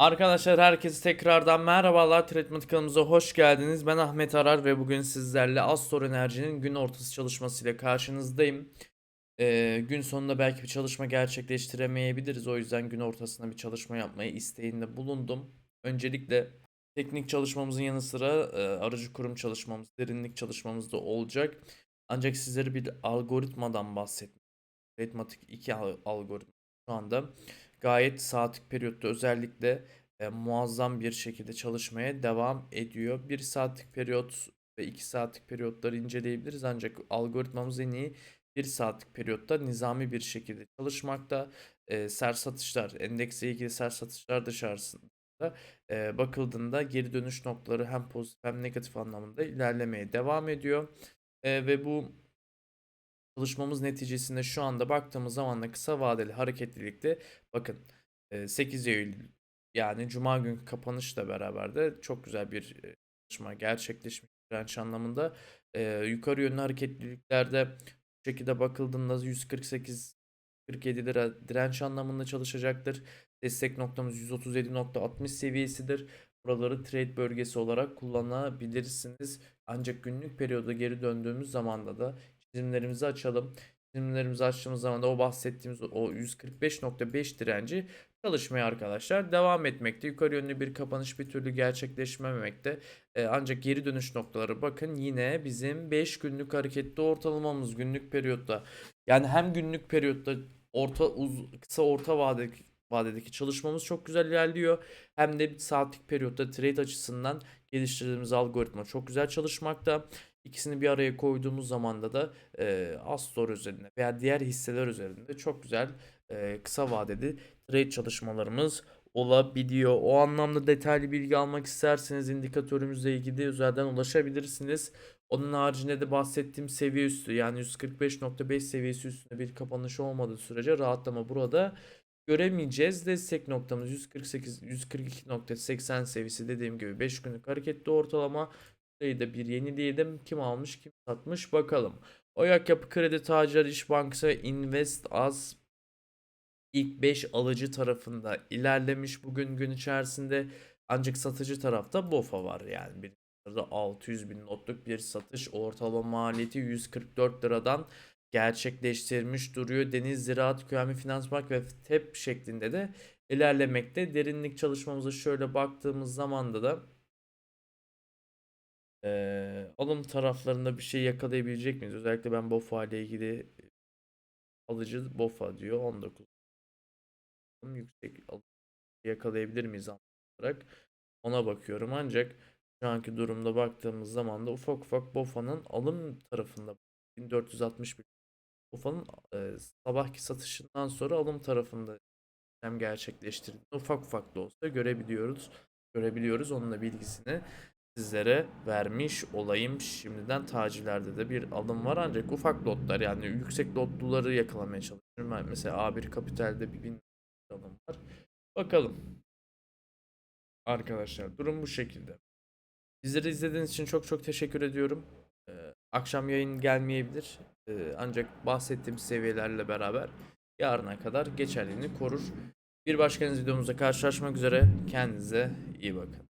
Arkadaşlar herkese tekrardan merhabalar. Treatment kanalımıza hoş geldiniz. Ben Ahmet Arar ve bugün sizlerle Astor Enerji'nin gün ortası çalışmasıyla karşınızdayım. Ee, gün sonunda belki bir çalışma gerçekleştiremeyebiliriz. O yüzden gün ortasında bir çalışma yapmayı isteğinde bulundum. Öncelikle teknik çalışmamızın yanı sıra e, aracı kurum çalışmamız, derinlik çalışmamız da olacak. Ancak sizlere bir algoritmadan bahsetmek. Arithmetic 2 al- algoritma şu anda gayet saatlik periyotta özellikle e, muazzam bir şekilde çalışmaya devam ediyor. 1 saatlik periyot ve 2 saatlik periyotları inceleyebiliriz ancak algoritmamız en iyi 1 saatlik periyotta nizami bir şekilde çalışmakta. E, ser satışlar, endekse ilgili ser satışlar dışarısında e, bakıldığında geri dönüş noktaları hem pozitif hem negatif anlamında ilerlemeye devam ediyor. E, ve bu çalışmamız neticesinde şu anda baktığımız zaman da kısa vadeli hareketlilikte bakın e, 8 Eylül yani Cuma günkü kapanışla beraber de çok güzel bir e, çalışma gerçekleşmiş direnç anlamında. E, yukarı yönlü hareketliliklerde bu şekilde bakıldığında 148 47 lira direnç anlamında çalışacaktır. Destek noktamız 137.60 seviyesidir. Buraları trade bölgesi olarak kullanabilirsiniz. Ancak günlük periyoda geri döndüğümüz zamanda da çizimlerimizi açalım. Çizimlerimizi açtığımız zaman da o bahsettiğimiz o 145.5 direnci çalışmaya arkadaşlar devam etmekte. Yukarı yönlü bir kapanış bir türlü gerçekleşmemekte. Ee, ancak geri dönüş noktaları bakın yine bizim 5 günlük hareketli ortalamamız günlük periyotta. Yani hem günlük periyotta orta uz, kısa orta vadedeki vadedeki çalışmamız çok güzel ilerliyor. Hem de saatlik periyotta trade açısından geliştirdiğimiz algoritma çok güzel çalışmakta. İkisini bir araya koyduğumuz zamanda da e, Astor üzerinde veya diğer hisseler üzerinde çok güzel e, kısa vadeli trade çalışmalarımız olabiliyor. O anlamda detaylı bilgi almak isterseniz indikatörümüzle ilgili özelden ulaşabilirsiniz. Onun haricinde de bahsettiğim seviye üstü yani 145.5 seviyesi üstünde bir kapanış olmadığı sürece rahatlama burada göremeyeceğiz. Destek noktamız 148 142.80 seviyesi dediğim gibi 5 günlük hareketli ortalama Burayı da bir yenileyelim. Kim almış kim satmış bakalım. Oyak Yapı Kredi Tacir İş Bankası ve Invest Az ilk 5 alıcı tarafında ilerlemiş bugün gün içerisinde. Ancak satıcı tarafta BOFA var yani. Bir sırada 600 bin notluk bir satış ortalama maliyeti 144 liradan gerçekleştirmiş duruyor. Deniz Ziraat Güvenli Finans Bank ve TEP şeklinde de ilerlemekte. Derinlik çalışmamıza şöyle baktığımız zamanda da Eee, alım taraflarında bir şey yakalayabilecek miyiz? Özellikle ben BOFA ile ilgili alıcı BOFA diyor 19 yüksek alıcı yakalayabilir miyiz olarak ona bakıyorum ancak şu anki durumda baktığımız zaman da ufak ufak BOFA'nın alım tarafında 1461 BOFA'nın e, sabahki satışından sonra alım tarafında hem gerçekleştirdiğini ufak ufak da olsa görebiliyoruz. Görebiliyoruz onun da bilgisini sizlere vermiş olayım. Şimdiden tacirlerde de bir alım var ancak ufak lotlar yani yüksek lotluları yakalamaya çalışıyorum. Mesela A1 Kapital'de bir bin alım var. Bakalım. Arkadaşlar durum bu şekilde. Bizleri izlediğiniz için çok çok teşekkür ediyorum. Akşam yayın gelmeyebilir. Ee, ancak bahsettiğim seviyelerle beraber yarına kadar geçerliliğini korur. Bir başka videomuzda karşılaşmak üzere. Kendinize iyi bakın.